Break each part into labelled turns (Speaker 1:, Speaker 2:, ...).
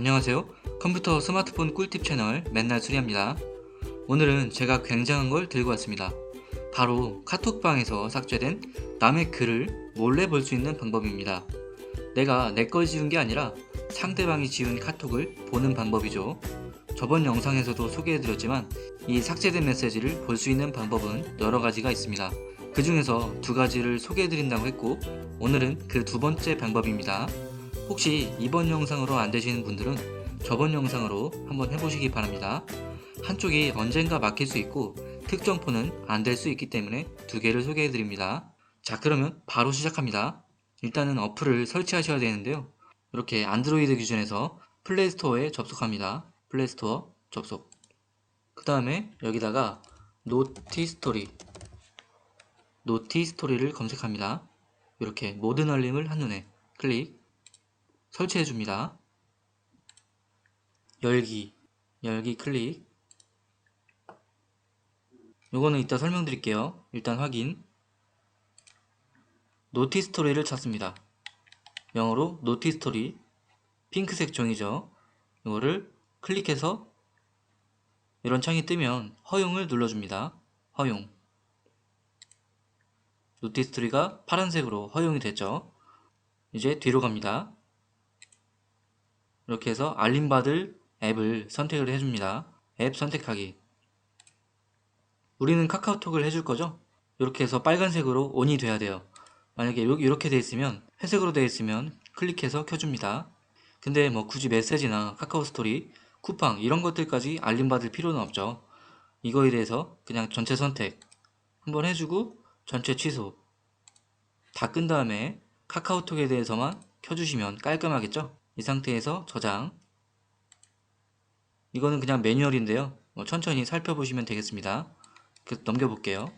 Speaker 1: 안녕하세요. 컴퓨터 스마트폰 꿀팁 채널 맨날 수리합니다. 오늘은 제가 굉장한 걸 들고 왔습니다. 바로 카톡방에서 삭제된 남의 글을 몰래 볼 수 있는 방법입니다. 내가 내 걸 지운 게 아니라 상대방이 지운 카톡을 보는 방법이죠. 저번 영상에서도 소개해드렸지만 이 삭제된 메시지를 볼 수 있는 방법은 여러 가지가 있습니다. 그 중에서 두 가지를 소개해드린다고 했고 오늘은 그 두 번째 방법입니다. 혹시 이번 영상으로 안 되시는 분들은 저번 영상으로 한번 해보시기 바랍니다. 한쪽이 언젠가 막힐 수 있고 특정 폰은 안 될 수 있기 때문에 두 개를 소개해 드립니다. 자, 그러면 바로 시작합니다. 일단은 어플을 설치하셔야 되는데요. 이렇게 안드로이드 기준에서 플레이스토어에 접속합니다. 플레이스토어 접속. 그 다음에 여기다가 노티스토리, 노티스토리를 검색합니다. 이렇게 모든 알림을 한눈에 클릭. 설치해 줍니다. 열기, 열기 클릭. 요거는 이따 설명드릴게요. 일단 확인. 노티스토리를 찾습니다. 영어로 노티스토리. 핑크색 종이죠. 이거를 클릭해서 이런 창이 뜨면 허용을 눌러줍니다. 허용. 노티스토리가 파란색으로 허용이 됐죠. 이제 뒤로 갑니다. 이렇게 해서 알림받을 앱을 선택을 해줍니다. 앱 선택하기. 우리는 카카오톡을 해줄 거죠? 이렇게 해서 빨간색으로 ON이 돼야 돼요. 만약에 요- 이렇게 돼 있으면 회색으로 돼 있으면 클릭해서 켜줍니다. 근데 뭐 굳이 메시지나 카카오 스토리, 쿠팡 이런 것들까지 알림받을 필요는 없죠. 이거에 대해서 그냥 전체 선택 한번 해주고 전체 취소 다 끈 다음에 카카오톡에 대해서만 켜주시면 깔끔하겠죠? 이 상태에서 저장. 이거는 그냥 매뉴얼인데요. 뭐 천천히 살펴보시면 되겠습니다. 그래서 넘겨볼게요.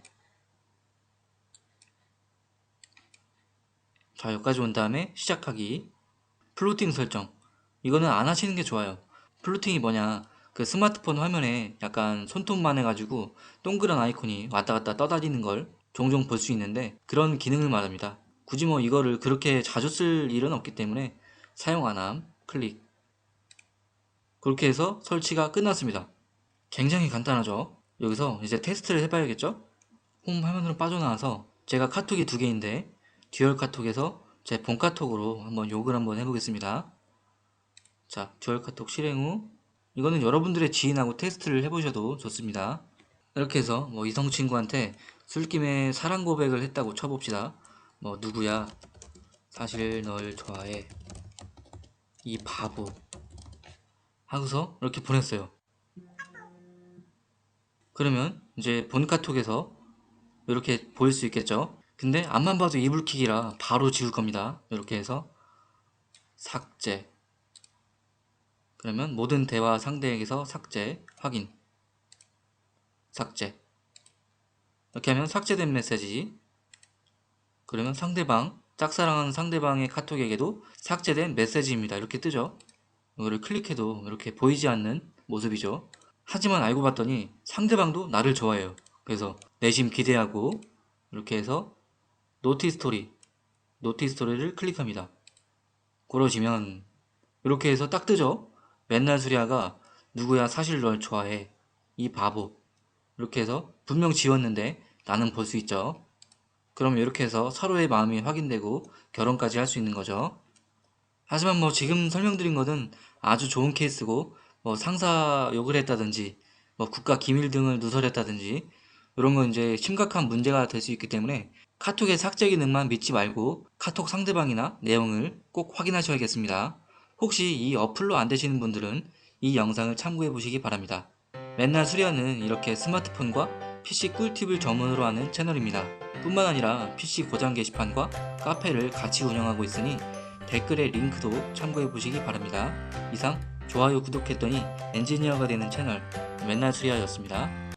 Speaker 1: 자 여기까지 온 다음에 시작하기. 플로팅 설정. 이거는 안 하시는 게 좋아요. 플로팅이 뭐냐. 그 스마트폰 화면에 약간 손톱만 해가지고 동그란 아이콘이 왔다 갔다 떠다니는 걸 종종 볼 수 있는데 그런 기능을 말합니다. 굳이 뭐 이거를 그렇게 자주 쓸 일은 없기 때문에 사용 안함. 클릭. 그렇게 해서 설치가 끝났습니다. 굉장히 간단하죠? 여기서 이제 테스트를 해봐야겠죠? 홈 화면으로 빠져나와서 제가 카톡이 두 개인데 듀얼 카톡에서 제 본 카톡으로 한번 욕을 한번 해보겠습니다. 자 듀얼 카톡 실행 후 이거는 여러분들의 지인하고 테스트를 해보셔도 좋습니다. 이렇게 해서 뭐 이성 친구한테 술김에 사랑 고백을 했다고 쳐봅시다. 뭐 누구야? 사실 널 좋아해 이 바보. 하고서 이렇게 보냈어요. 그러면 이제 본 카톡에서 이렇게 보일 수 있겠죠? 근데 앞만 봐도 이불킥이라 바로 지울 겁니다. 이렇게 해서 삭제. 그러면 모든 대화 상대에게서 삭제 확인. 삭제. 이렇게 하면 삭제된 메시지. 그러면 상대방 짝사랑하는 상대방의 카톡에게도 삭제된 메시지입니다. 이렇게 뜨죠. 이거를 클릭해도 이렇게 보이지 않는 모습이죠. 하지만 알고 봤더니 상대방도 나를 좋아해요. 그래서 내심 기대하고 이렇게 해서 노티 스토리 노티 스토리를 클릭합니다. 그러시면 이렇게 해서 딱 뜨죠. 맨날 수리아가 누구야 사실 널 좋아해. 이 바보. 이렇게 해서 분명 지웠는데 나는 볼 수 있죠 그럼 이렇게 해서 서로의 마음이 확인되고 결혼까지 할 수 있는 거죠 하지만 뭐 지금 설명드린 것은 아주 좋은 케이스고 뭐 상사 욕을 했다든지 뭐 국가 기밀 등을 누설했다든지 이런 건 이제 심각한 문제가 될 수 있기 때문에 카톡의 삭제 기능만 믿지 말고 카톡 상대방이나 내용을 꼭 확인하셔야겠습니다. 혹시 이 어플로 안 되시는 분들은 이 영상을 참고해 보시기 바랍니다. 맨날 수리하는 이렇게 스마트폰과 PC 꿀팁을 전문으로 하는 채널입니다. 뿐만 아니라 PC 고장 게시판과 카페를 같이 운영하고 있으니 댓글의 링크도 참고해 보시기 바랍니다. 이상 좋아요 구독했더니 엔지니어가 되는 채널 맨날 수리하였습니다.